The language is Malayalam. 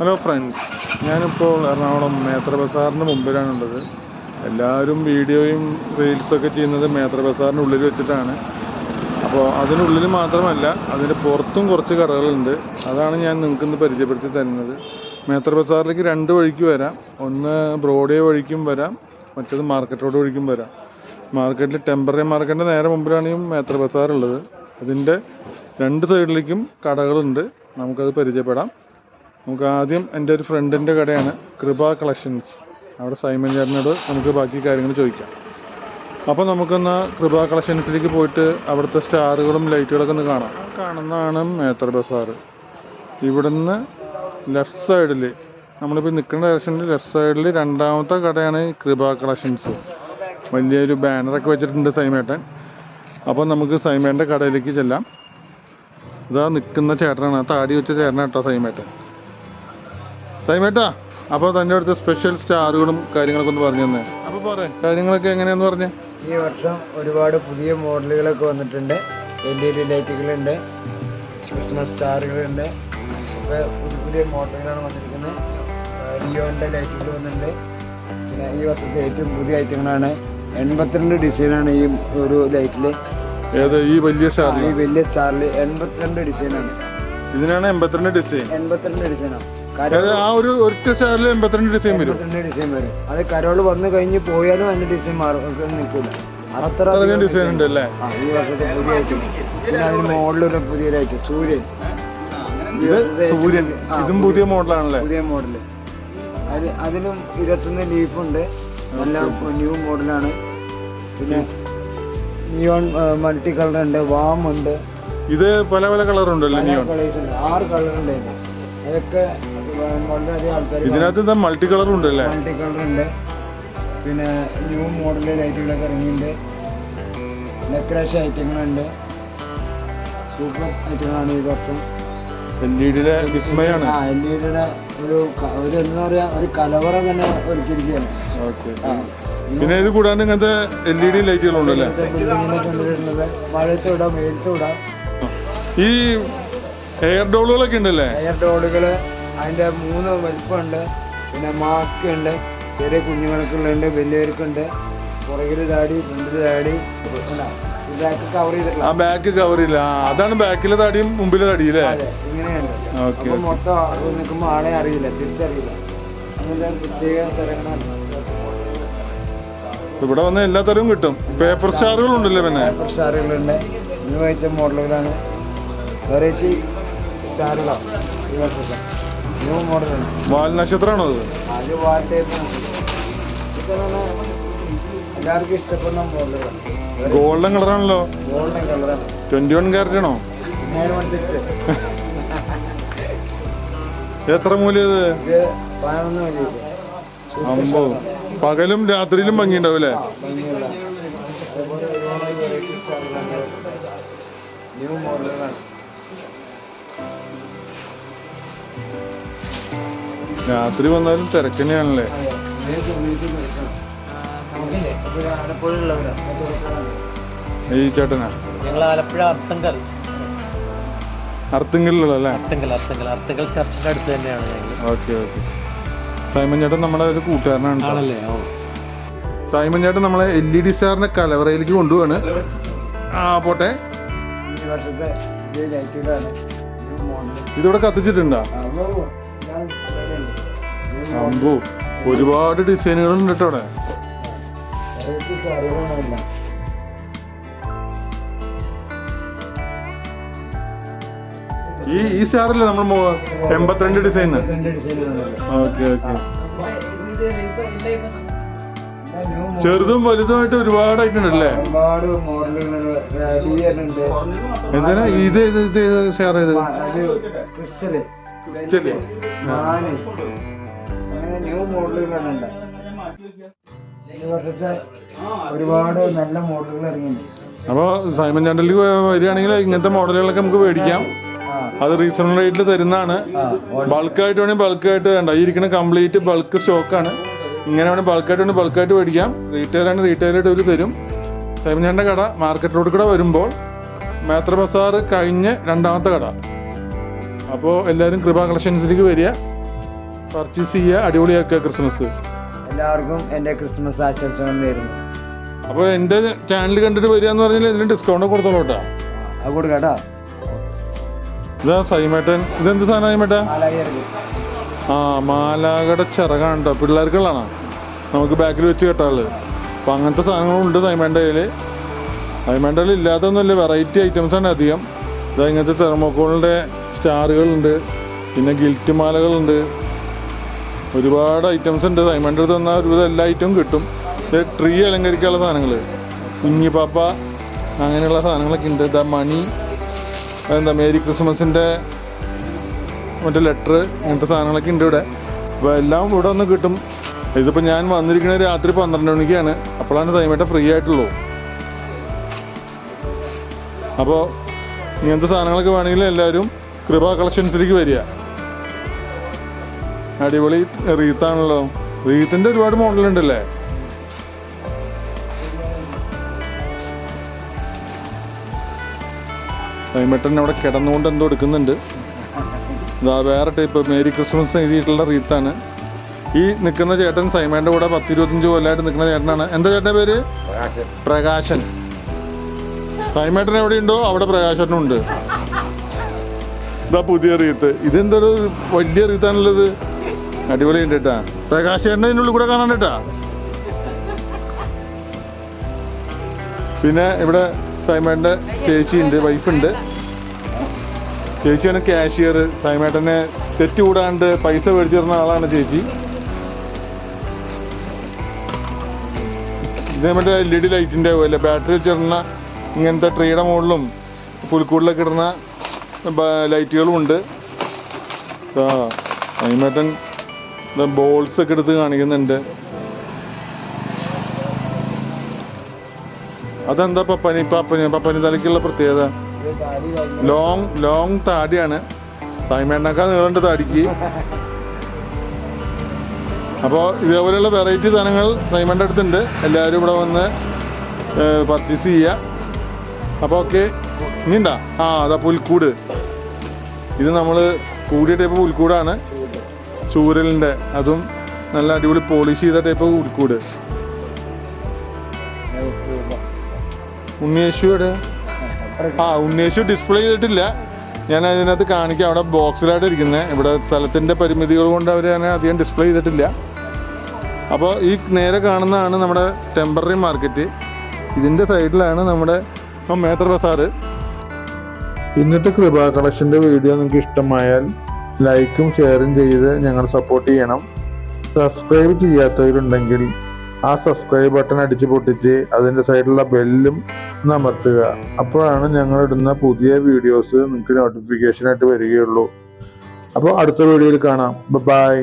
ഹലോ ഫ്രണ്ട്സ് ഞാനിപ്പോൾ എറണാകുളം മേത്ര ബസാറിന് മുമ്പിലാണുള്ളത് എല്ലാവരും വീഡിയോയും റീൽസൊക്കെ ചെയ്യുന്നത് മേത്ര ബസാറിന്റെ ഉള്ളിൽ വെച്ചിട്ടാണ്. അപ്പോൾ അതിനുള്ളിൽ മാത്രമല്ല അതിന്റെ പുറത്തും കുറച്ച് കടകളുണ്ട് അതാണ് ഞാൻ നിങ്ങൾക്ക് ഇന്ന് പരിചയപ്പെടുത്തി തരുന്നത്. മേത്ര ബസാറിലേക്ക് രണ്ട് വഴിക്ക് വരാം. ഒന്ന് ബ്രോഡേ വഴിക്കും വരാം. മറ്റേത് മാർക്കറ്റ് റോഡ് വഴിക്കും വരാം. മാർക്കറ്റിൽ ടെമ്പററി മാർക്കറ്റിന്റെ നേരെ മുമ്പിലാണ് ഈ മേത്ര ബസാറുള്ളത്. അതിന്റെ രണ്ട് സൈഡിലേക്കും കടകളുണ്ട്. നമുക്കത് പരിചയപ്പെടാം. നമുക്ക് ആദ്യം എന്റെ ഒരു ഫ്രണ്ടിന്റെ കടയാണ് കൃപ കളക്ഷൻസ്. അവിടെ സൈമൻ ചേട്ടനോട് നമുക്ക് ബാക്കി കാര്യങ്ങൾ ചോദിക്കാം. അപ്പോൾ നമുക്കൊന്ന് കൃപ കളക്ഷൻസിലേക്ക് പോയിട്ട് അവിടുത്തെ സ്റ്റാറുകളും ലൈറ്റുകളൊക്കെ ഒന്ന് കാണാം. കാണുന്നതാണ് മേത്ര ബസാർ. ഇവിടുന്ന് ലെഫ്റ്റ് സൈഡിൽ നമ്മളിപ്പോൾ നിൽക്കുന്ന ഡയറക്ഷനിൽ ലെഫ്റ്റ് സൈഡിൽ രണ്ടാമത്തെ കടയാണ് കൃപ കളക്ഷൻസ്. വലിയൊരു ബാനറൊക്കെ വെച്ചിട്ടുണ്ട് സൈമേട്ടൻ. അപ്പോൾ നമുക്ക് സൈമേന്റെ കടയിലേക്ക് ചെല്ലാം. ഇതാ നിൽക്കുന്ന ചേട്ടനാണ്. താടി വെച്ച ചേട്ടനാട്ടോ സൈമേട്ടൻ. സൈമേട്ടാ അപ്പോൾ തന്റെ അടുത്ത് സ്പെഷ്യൽ സ്റ്റാറുകളും കാര്യങ്ങളൊക്കെ ഒന്ന് പറഞ്ഞു തന്നെ. അപ്പോൾ പോരെ കാര്യങ്ങളൊക്കെ എങ്ങനെയാന്ന് പറഞ്ഞു? ഈ വർഷം ഒരുപാട് പുതിയ മോഡലുകളൊക്കെ വന്നിട്ടുണ്ട്. എൽ ഇ ഡി ലൈറ്റുകളുണ്ട് ക്രിസ്മസ് സ്റ്റാറുകളുണ്ട് ഒക്കെ പുതിയ പുതിയ മോഡലുകളാണ് വന്നിരിക്കുന്നത്. ലിയോന്റെ ലൈറ്റുകൾ വന്നിട്ടുണ്ട്. പിന്നെ ഈ വർഷത്തെ ഏറ്റവും പുതിയ ഐറ്റങ്ങളാണ് എൺപത്തിരണ്ട് ഡിസൈനാണ് ഈ ഒരു ലൈറ്റിൽ ഈ വലിയ സ്റ്റാർ ഈ വലിയ സ്റ്റാറിൽ എൺപത്തിരണ്ട് ഡിസൈനാണ് ഇതിനാണ് എൺപത്തിരണ്ട് ഡിസൈൻ എൺപത്തിരണ്ട് ഡിസൈനാണ് ആ ഒരു ഒറ്റ സ്റ്റാറിൽ എൺപത്തിരണ്ട് ഡിസൈൻ വരും. ഡിസൈൻ വരും. അത് കരോൾ വന്നു കഴിഞ്ഞ് പോയാലും അതിന്റെ ഡിസൈൻ മാറും. നിൽക്കില്ല. അത്ര ഡിസൈൻ ഉണ്ട് അല്ലേ ഈ വർഷത്തെ പുതിയ ഐറ്റം പിന്നെ അതിന് മോഡലൊരു പുതിയൊരു ഐറ്റം സൂര്യൻ. ഇത് സൂര്യൻ. ഇതും പുതിയ മോഡലാണല്ലേ? പുതിയ മോഡൽ. അത് അതിലും ഇരുപത്തൊന്ന് ലീഫുണ്ട്. നല്ല ന്യൂ മോഡലാണ്. പിന്നെ നിയോൺ മൾട്ടി കളർ ഉണ്ട്. വാം ഉണ്ട്. ഇത് പല പല കളർ ഉണ്ടല്ലോ നിയോൺ കളേഴ്സ് ഉണ്ട്. ആറ് കളർ ഉണ്ട് അതൊക്കെ വളരെയധികം ആൾക്കാർ ഇതിനകത്ത് എന്താ മൾട്ടി കളർ ഉണ്ടല്ലേ? മൾട്ടി കളർ ഉണ്ട്. പിന്നെ ന്യൂ മോഡൽ ലൈറ്റുകളൊക്കെ ഇറങ്ങിയിട്ടുണ്ട്. ഡെക്കറേഷൻ ഐറ്റങ്ങളുണ്ട് സൂപ്പർ ഐറ്റങ്ങളാണ് ഈ വർഷം എൽ ഇ ഡിയുടെ വിസ്മയാണ് ആ എൽ ഇ ഡിയുടെ ഒരു ഒരു എന്താ പറയാ ഒരു കലവറ തന്നെ ഒരുക്കിയിരിക്കുകയാണ്. ഓക്കെ പിന്നെ ഇത് കൂടാണ്ട് ഇങ്ങനത്തെ എൽ ഇ ഡി ലൈറ്റുകളുണ്ടല്ലേ മഴയത്ത് വിടാം വെയിലത്ത് വിടാം ഈ എയർ ഡോളുകളൊക്കെ ഉണ്ടല്ലേ? എയർ ഡോളുകൾ അതിന്റെ മൂന്ന് വലിപ്പമുണ്ട്. പിന്നെ മാസ്ക് ഉണ്ട് ചെറിയ കുഞ്ഞുങ്ങൾക്കുള്ളുണ്ട് വലിയവർക്കുണ്ട്. പുറകിൽ താടി മുമ്പിൽ താടി. ബാക്ക് കവർ ചെയ്തിട്ടില്ല ആ ബാക്ക് കവർ ഇല്ല അതാണ് ബാക്കിലെ തടിയും മുമ്പിലെ താടിയും അല്ലേ? ഓക്കെ അപ്പൊ മൊത്തം നിൽക്കുമ്പോൾ ആളെ അറിയില്ല തിരിച്ചറിയില്ല. അങ്ങനത്തെ പ്രത്യേക സ്ഥലങ്ങളാണ്. ഇവിടെ വന്ന എല്ലാ തരവും കിട്ടും. പേപ്പർ സ്റ്റാറുകൾ ഉണ്ടല്ലേ പിന്നെ? പേപ്പർ സ്റ്റാറുകളുണ്ട്. ഇന്ന് വായിച്ച മോഡലുകളാണ്. വെറൈറ്റി സ്റ്റാറുകളാണ്. ഈ വർഷത്തെ. വാൽ നക്ഷത്രമാണോ അത് എല്ലാവർക്കും ഇഷ്ടപ്പെടുന്ന ഗോൾഡൻ കളറാണല്ലോ. ഗോൾഡൻ കളറാണ്. ട്വന്റി വൺ ക്യാരറ്റ് ആണോ? എത്ര മൂല്യം ഇത്? ഇത് പതിനൊന്ന് മതിയില്ല അമ്പോ പകലും രാത്രിയിലും ഭംഗിയുണ്ടാവും അല്ലേ? ന്യൂ മോഡലുകളാണ്. രാത്രി വന്നാലും തിരക്ക് തന്നെയാണല്ലേ? ഈ ചേട്ടനാ? ഞങ്ങൾ ആലപ്പുഴ അർത്തങ്കൽ. അർത്തിങ്കലിലുള്ള അർത്തങ്കൽ അർത്തങ്കൽ. അർത്തങ്കൽ ചർച്ചിന്റെ അടുത്ത് തന്നെയാണ് ഞങ്ങൾ ഓക്കെ ഓക്കെ. സൈമൻ ചേട്ടൻ നമ്മുടെ ഒരു കൂട്ടുകാരനാണ് ട്ടോ. ആണല്ലേ? ഓ. സൈമൻ ചേട്ടൻ നമ്മളെ എൽ ഇ ഡി സ്റ്റാറിന്റെ കലവറയിലേക്ക് കൊണ്ടുപോവാണ്. ആ പോട്ടെ. ഇതിവിടെ കത്തിച്ചിട്ടുണ്ടോ? അമ്പോ ഒരുപാട് ഡിസൈനുകൾ ഉണ്ട് കേട്ടോ അവിടെ. ഈ ഈ സ്റ്റാറല്ലേ നമ്മൾ എൺപത്തിരണ്ട് ഡിസൈൻ ഓക്കെ ഓക്കെ. ചെറുതും വലുതുമായിട്ട് ഒരുപാട് ആയിട്ടുണ്ടല്ലേ എന്തിനാ? ഇത് ഇത് ഇത് ഷെയർ ചെയ്ത് ക്രിസ്റ്റൽ ന്യൂ മോഡലുകളാണ് ഉണ്ട് ഈ വർഷത്തെ ഒരുപാട് നല്ല മോഡലുകൾ ഇറങ്ങിയിട്ടുണ്ട്. അപ്പോൾ സൈമൻ ചാനലിലേക്ക് വരികയാണെങ്കിൽ ഇങ്ങനത്തെ മോഡലുകളൊക്കെ നമുക്ക് മേടിക്കാം. അത് റീസണബിൾ റേറ്റിൽ തരുന്നതാണ്. ബൾക്കായിട്ട് വേണമെങ്കിൽ ബൾക്കായിട്ട് വേണ്ട. ഈ ഇരിക്കുന്ന കംപ്ലീറ്റ് ബൾക്ക് സ്റ്റോക്കാണ് ഇങ്ങനെ വേണമെങ്കിൽ ബൾക്കായിട്ട് വേണമെങ്കിൽ ബൾക്കായിട്ട് മേടിക്കാം. റീറ്റെയിലാണ് റീറ്റെയിലായിട്ട് അവർ തരും. സൈമൻചാന്റെ കട മാർക്കറ്റ് റോഡ് കൂടെ വരുമ്പോൾ മേത്ര ബസാർ കഴിഞ്ഞ് രണ്ടാമത്തെ കട. അപ്പോൾ എല്ലാവരും കൃപ കളക്ഷൻസിലേക്ക് വരിക. പർച്ചേസ് ചെയ്യുക അടിപൊളിയാക്കുക ക്രിസ്മസ്. എല്ലാവർക്കും എന്റെ ക്രിസ്മസ് ആശംസകൾ നേരുന്നു. അപ്പോൾ എന്റെ ചാനൽ കണ്ടിട്ട് വരിക എന്ന് പറഞ്ഞാൽ ഇതിന് ഡിസ്കൗണ്ട് കൊടുത്തോളൂ കേട്ടോ. അത് കൊടുക്കാട്ടോ ഇതാ സൈമേട്ടൻ. ഇതെന്ത് സാധനം സൈമേട്ടാ? ആ മാലാകട ചിറകാണ് കേട്ടോ. പിള്ളേർക്കുള്ളതാണ്. നമുക്ക് ബാക്കിൽ വെച്ച് കെട്ടാനുള്ളത്. അപ്പം അങ്ങനത്തെ സാധനങ്ങളുണ്ട് സൈമേന്റെ കയ്യിൽ സൈമേന്റെ കയ്യിൽ ഇല്ലാത്തൊന്നുമില്ല. വെറൈറ്റി ഐറ്റംസ് ആണ് അധികം. ഇതാ ഇങ്ങനത്തെ തെർമോക്കോളിന്റെ സ്റ്റാറുകളുണ്ട്. പിന്നെ ഗിൽറ്റ് മാലകളുണ്ട്. ഒരുപാട് ഐറ്റംസ് ഉണ്ട്. ഡയമണ്ട് അടുത്ത് വന്നാൽ ഒരുവിധം എല്ലാ ഐറ്റവും കിട്ടും. ട്രീ അലങ്കരിക്കാനുള്ള സാധനങ്ങൾ കുഞ്ഞിപ്പാപ്പ അങ്ങനെയുള്ള സാധനങ്ങളൊക്കെ ഉണ്ട്. ദ മണി അതെന്താ മേരി ക്രിസ്മസിന്റെ മറ്റേ ലെറ്റർ ഇങ്ങനത്തെ സാധനങ്ങളൊക്കെ ഉണ്ട് ഇവിടെ. അപ്പോൾ എല്ലാം ഇവിടെ ഒന്ന് കിട്ടും. ഇതിപ്പോൾ ഞാൻ വന്നിരിക്കുന്നത് രാത്രി പന്ത്രണ്ട് മണിക്കാണ്. അപ്പോഴാണ് സൈമേട്ട ഫ്രീ ആയിട്ടുള്ളൂ. അപ്പോൾ ഇങ്ങനത്തെ സാധനങ്ങളൊക്കെ വേണമെങ്കിൽ എല്ലാവരും കൃപ കളക്ഷൻസിലേക്ക് വരിക. അടിപൊളി റീത്താണല്ലോ. റീത്തിന്റെ ഒരുപാട് മോഡലുണ്ടല്ലേ? സൈമേട്ടൻ അവിടെ കിടന്നുകൊണ്ട് എന്തോ എടുക്കുന്നുണ്ട്. ഇതാ വേറെ ടൈപ്പ് മേരി ക്രിസ്മസ് എഴുതിയിട്ടുള്ള റീത്താണ്. ഈ നിൽക്കുന്ന ചേട്ടൻ സൈമേന്റെ കൂടെ പത്ത് ഇരുപത്തഞ്ച് കൊല്ലമായിട്ട് നിൽക്കുന്ന ചേട്ടനാണ്. എന്താ ചേട്ടന്റെ പേര്? പ്രകാശൻ. സൈമേട്ടൻ എവിടെയുണ്ടോ? അവിടെ പ്രകാശനും ഉണ്ട് ഇതാ പുതിയ റീത്ത്. ഇതെന്തൊരു വലിയ റീത്താണുള്ളത് അടിപൊളി ഉണ്ട് കേട്ടാ പ്രകാശേട്ടന്റെ ഇതിനുള്ളിൽ കൂടെ കാണാൻ കേട്ടാ പിന്നെ ഇവിടെ സൈമേട്ടന്റെ ചേച്ചിയുണ്ട് വൈഫുണ്ട്. ചേച്ചിയാണ് ക്യാഷിയർ സൈമേട്ടനെ തെറ്റ് കൂടാണ്ട് പൈസ മേടിച്ചു തരുന്ന ആളാണ് ചേച്ചി. ഇതേ മറ്റേ എൽ ഇ ഡി ലൈറ്റിന്റെ അല്ലേ ബാറ്ററി വെച്ചിടുന്ന ഇങ്ങനത്തെ ട്രീയുടെ മുകളിലും പുൽക്കൂടിലൊക്കെ ഇടുന്ന ലൈറ്റുകളും ഉണ്ട്. ആ സൈമേട്ടൻ ബോൾസ് ഒക്കെ എടുത്ത് കാണിക്കുന്നുണ്ട്. അതെന്താ പപ്പനി? പപ്പനി പപ്പനി തലയ്ക്കുള്ള പ്രത്യേകത? ലോങ് ലോങ് താടിയാണ്. സൈമേണ്ടാക്കാൻ നീളണ്ട് താടിക്ക്. അപ്പോൾ ഇതേപോലെയുള്ള വെറൈറ്റി സാധനങ്ങൾ സൈമന്റെ അടുത്തുണ്ട്. എല്ലാവരും ഇവിടെ വന്ന് പർച്ചേസ് ചെയ്യുക അപ്പോൾ ഓക്കെ ഇനിയുണ്ടാ? ആ അതാ പുൽക്കൂട്. ഇത് നമ്മൾ കൂടിയ ടൈപ്പ് പുൽക്കൂടാണ്. ചൂരലിന്റെ അതും നല്ല അടിപൊളി പോളിഷ് ചെയ്ത ടൈപ്പ് ഉടുക്കൂട്. ഉണ്ണിയേശുവിടെ? ആ ഉണ്ണിയേശു ഡിസ്പ്ലേ ചെയ്തിട്ടില്ല. ഞാൻ അതിനകത്ത് കാണിക്കാം. അവിടെ ബോക്സിലായിട്ട് ഇരിക്കുന്നത് ഇവിടെ സ്ഥലത്തിന്റെ പരിമിതികൾ കൊണ്ട് അവർ അങ്ങനെ അധികം ഡിസ്പ്ലേ ചെയ്തിട്ടില്ല. അപ്പോൾ ഈ നേരെ കാണുന്നതാണ് നമ്മുടെ ടെമ്പററി മാർക്കറ്റ് ഇതിന്റെ സൈഡിലാണ് നമ്മുടെ മേത്ര ബസാറ്. ഇന്നത്തെ കൃപ കളക്ഷന്റെ വീഡിയോ നിങ്ങൾക്ക് ഇഷ്ടമായാൽ ലൈക്കും ഷെയറും ചെയ്ത് ഞങ്ങൾ സപ്പോർട്ട് ചെയ്യണം. സബ്സ്ക്രൈബ് ചെയ്യാത്തവരുണ്ടെങ്കിൽ ആ സബ്സ്ക്രൈബ് ബട്ടൺ അടിച്ച് പൊട്ടിച്ച് അതിന്റെ സൈഡിലുള്ള ബെല്ലും അമർത്തുക അപ്പോഴാണ് ഞങ്ങൾ ഇടുന്ന പുതിയ വീഡിയോസ് നിങ്ങൾക്ക് നോട്ടിഫിക്കേഷൻ ആയിട്ട് വരികയുള്ളൂ. അപ്പോൾ അടുത്ത വീഡിയോയിൽ കാണാം. ബൈ